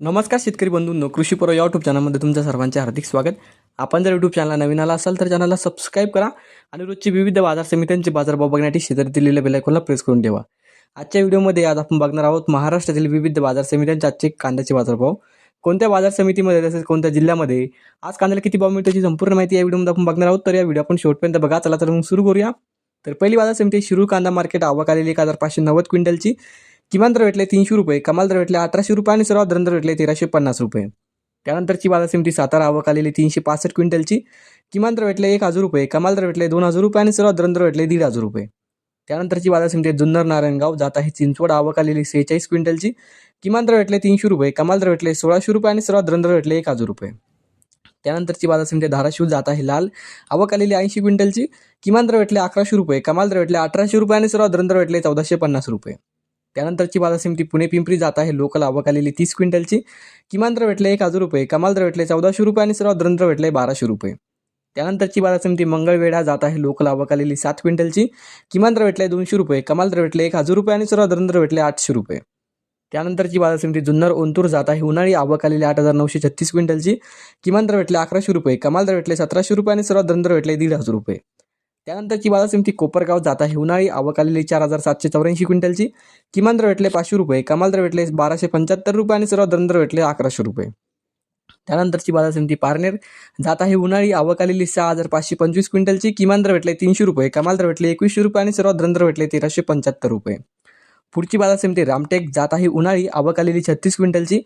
नमस्कार शेतकरी बंधूंनो कृषी या यूट्यूब चॅनलमध्ये तुमचं सर्वांचे हार्दिक स्वागत. आपण जर यूट्यूब चॅनलला नवीन आला असाल तर चॅनलला सबस्क्राईब करा आणि रोजची विविध बाजार समित्यांचे बाजारभाव बघण्यासाठी शेजारी दिलेल्या बेलायकॉनला प्रेस करून ठेवा. आजच्या व्हिडिओमध्ये आज आपण बघणार आहोत महाराष्ट्रातील विविध बाजार समित्यांचे आजचे कांद्याचे बाजारभाव. कोणत्या बाजार समितीमध्ये तसेच कोणत्या जिल्ह्यामध्ये? आज कांद्याला किती भाव मिळतो याची संपूर्ण माहिती या व्हिडिओमध्ये आपण बघणार आहोत. तर या व्हिडिओ आपण शेवटपर्यंत बघा. चला तर मग सुरू करूया. तर पहिली बाजार समिती शिरूर कांदा मार्केट आवक आलेली एक हजार पाचशे नव्वद क्विंटलची. किमान दर भेटले तीनशे रुपये कमाल दर भेटले अठराशे रुपये आणि सर्वात दर भेटले तेराशे पन्नास रुपये त्यानंतरची बाजार समिती सातारा आवक आलेली तीनशे पासष्ट क्विंटलची किमान दर भेटले एक हजार रुपये कमाल दर भेटले दोन हजार रुपये आणि सर्वात दर भेटले दीड हजार रुपये त्यानंतरची बाजार समिती जुन्नर नारायणगाव जात आहे चिंचवड आवक आलेली सेहेचाळीस क्विंटलची किमान दर भेटले तीनशे रुपये कमाल दर भेटले सोळाशे रुपये आणि सर्वात दर भेटले एक हजार रुपये त्यानंतरची बाजार समिती धाराशिव जात आहे लाल आवक आलेली ऐंशी क्विंटलची किमान दर भेटले अकराशे रुपये कमाल दर भेटले अठराशे रुपये आणि सर्वात दर भेटले चौदाशे पन्नास रुपये त्यानंतरची बाजार समिती पुणे पिंपरी जात आहे. लोकल आवक आलेली तीस क्विंटलची. किमान दर भेटले एक हजार रुपये. कमाल दर भेटले चौदाशे रुपये आणि सर्वात दर भेटले बाराशे रुपये. त्यानंतरची बाजार समिती मंगळवेढा जात आहे. लोकल आवक आलेली सात क्विंटलची. किमान दर भेटले दोनशे रुपये. कमाल दर भेटले एक हजार रुपये आणि सर्वात दर भेटले आठशे रुपये. त्यानंतरची बाजार समिती जुन्नर ओंतूर जात आहे. उन्हाळी आवक आलेली आठ हजार नऊशे छत्तीस क्विंटलची. किमान दर भेटले अकराशे रुपये. कमाल दर भेटले सतराशे रुपये आणि सर्वात दर भेटले दीड हजार रुपये. त्यानंतरची बाजार समिती कोपरगाव जात आहे उन्हाळी आवक आलेली चार हजार सातशे चौऱ्याऐंशी क्विंटलची. किमान दर भेटले पाचशे रुपये कमाल दर भेटले बाराशे पंच्याहत्तर रुपये आणि सर्व दर भेटले अकराशे रुपये. त्यानंतरची बाजार समिती पारनेर जात आहे उन्हाळी आवक आलेली सहा हजार पाचशे पंचवीस क्विंटलची किमान दर भेटले तीनशे रुपये कमाल दर भेटले एकवीसशे रुपये आणि सर्व दर भेटले तेराशे पंच्याहत्तर रुपये. पुढची बाजार समिती रामटेक जात आहे उन्हाळी आवक आलेली छत्तीस क्विंटलची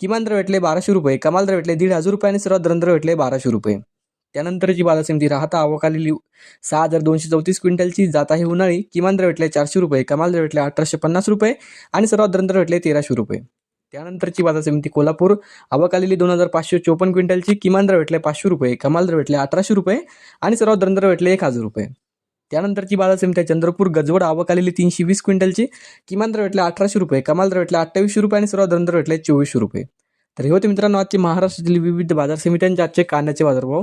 किमान दर भेटले बाराशे रुपये कमाल दर भेटले दीड हजार रुपये आणि सर्व दर भेटले बाराशे रुपये. त्यानंतरची बाजार समिती राहता अवकालेली सहा हजार दोनशे चौतीस क्विंटलची जात आहे उन्हाळी. किमान दर भेटले चारशे रुपये. कमाल दर भेटले अठराशे पन्नास रुपये. आणि सर्वात दर भेटले तेराशे रुपये. त्यानंतरची बाजार समिती कोल्हापूर आवकालेली दोन हजार पाचशे चोपन्न क्विंटलची. किमान दर भेटले पाचशे रुपये. कमाल दर भेटले अठराशे रुपये. आणि सर्वात दर भेटले एक हजार रुपये. त्यानंतरची बाजार समिती आहे चंद्रपूर. गजवड अवकालेली तीनशे वीस क्विंटलची. किमान दर भेटले अठराशे रुपये. कमाल दर भेटले अठ्ठावीसशे रुपये. आणि सर्वात दर भेटले चोवीसशे रुपये. तर हे होते मित्रांनो आजचे महाराष्ट्रातील विविध बाजार समित्यांचे आजचे कांद्याचे बाजारभाव.